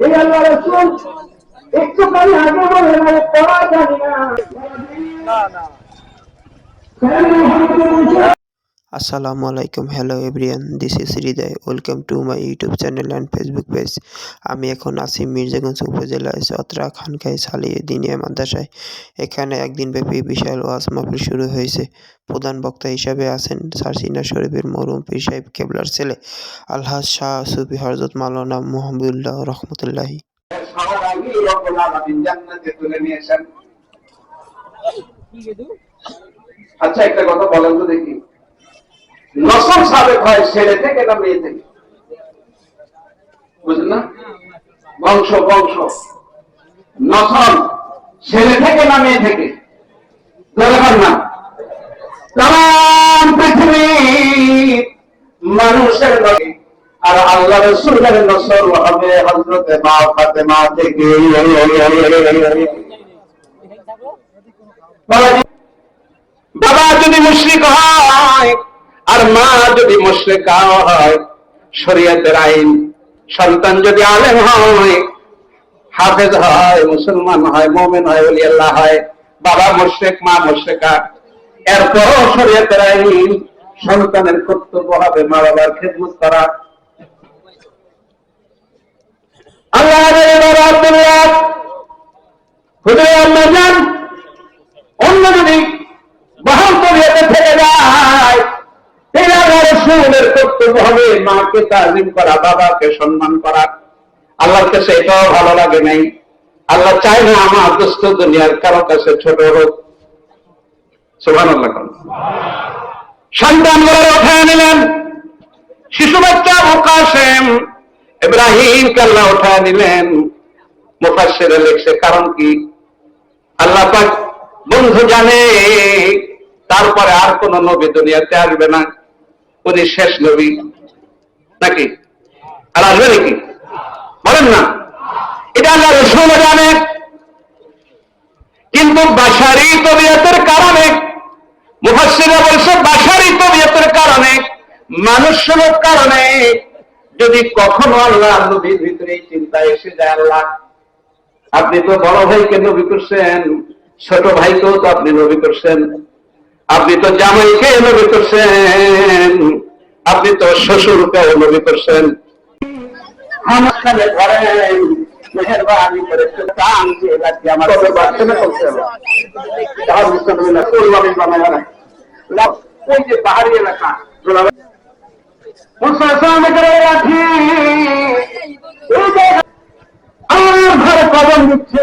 এই আল্লাহ রসুল একটুখানি আগে বলে মানে পড়া জানি না। আসসালামু আলাইকুম hello everyone this is Hriday welcome to my YouTube channel and Facebook page আমি এখন আছি মির্জাগঞ্জ উপজেলায় চত্রা খানকাই সালিয়ে দিনিয়া মাদ্রাসায়। এখানে একদিন ব্যাপী বিশাল ওয়াজ মাহফিল শুরু হয়েছে। প্রধান বক্তা হিসাবে আছেন সারসিনা শরীফের মরুম পীর সাহেব কেবলার ছেলে আলহাজ শাহ সুফি হরজত মাওলানা মোহাম্মদুল্লাহ রহমতুল্লাহি। আচ্ছা একটা কথা বলেন তো দেখি। নসল সাবেক হয়, ছেলে থেকে না মেয়ে থেকে? বুঝলেন না? বংশ বংশ। নসল, ছেলে থেকে না মেয়ে থেকে? দরকার না। তাম পৃথিবী মানুষের আর আল্লাহ রসুলের নসল হবে হজরতে মা ফাতেমা থেকে। বাবা, যদি মুশরিক হয় আর মা যদি মুশরিক হয়, শরীয়তের আইন, সন্তান যদি আলেম হয়, হাফেজ হয়, মুসলমান হয়, মোমেন হয় ওলি আল্লাহ হয়, বাবা মুশরিক, মা মুশরিকা এরপর শরীয়তের আইন, সন্তানের কর্তব্য হবে মা বাবার খেদমত করা। আল্লাহ আম্মা রসুলের কর্তব্য হবে মাকে তাজিম করা, বাবাকে সম্মান করা। আল্লাহর কাছে এটাও ভালো লাগে নাই। আল্লাহ চায় না আমার দুস্থ দুনিয়ার কারও কাছে ছোট হোক। সন্তানগুলো উঠায় নিলেন, শিশু বাচ্চা মুকাশেম ইব্রাহিম কাল্লা উঠায় নিলেন। মুফাসসিরে লিখছে, কারণ কি? আল্লাহ পাক বন্ধু জানে, তারপরে আর কোন নবী দুনিয়াতে আসবে না। উনি শেষ নবী। নাকি? আর আসবে নাকি? বলেন না। এটা আল্লাহ রসুল জানে কিন্তু বাসারি তবিয়তের কারণে, মুফাসসিরা বলছে বাসারি তবিয়তের কারণে, মানুষের কারণে যদি কখনো আল্লাহ নবীর ভিতরে চিন্তা এসে যায় আল্লাহ, আপনি তো বড় ভাইকে নবী করছেন, ছোট ভাইকেও তো আপনি নবী করছেন। আপনি তো জামাইকে নবী করছেন। আপনি তো শ্বশুরকেও নবী করছেন। আমাখানে ধরেন মেহরবানি করে একটু দিয়ে রাখি আমার কবে করছে তাহলে বুঝতে পারবেন না কোরবানি বানায় না ওই যে পাহাড়ি এলাকা। জোলাবাই মুসলমান করে রাখি। এই জায়গা আমার ঘরে কদম দিচ্ছে।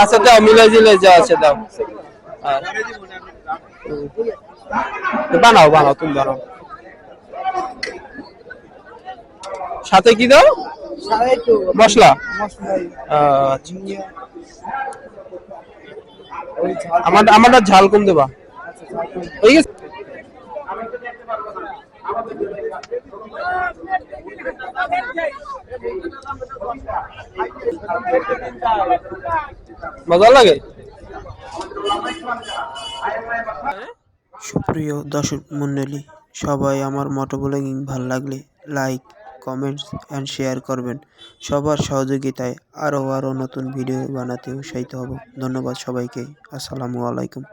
আচ্ছা দাও, মিলাই জিলাই যা আছে, দাও। বানাও বানাও, তুমি বানাও। সাথে কি দাও? মশলা? আচ্ছা। আমার আমারটা ঝাল কম দেবা। হয়ে গেছে মজা লাগে? সুপ্রিয় দর্শক মণ্ডলী, সবাই আমার মোটো ব্লগিং ভালো লাগলে লাইক কমেন্টস অ্যান্ড শেয়ার করবেন। সবার সহযোগিতায় আরও আরও নতুন ভিডিও বানাতে উৎসাহিত হব। ধন্যবাদ সবাইকে। আসসালামু আলাইকুম।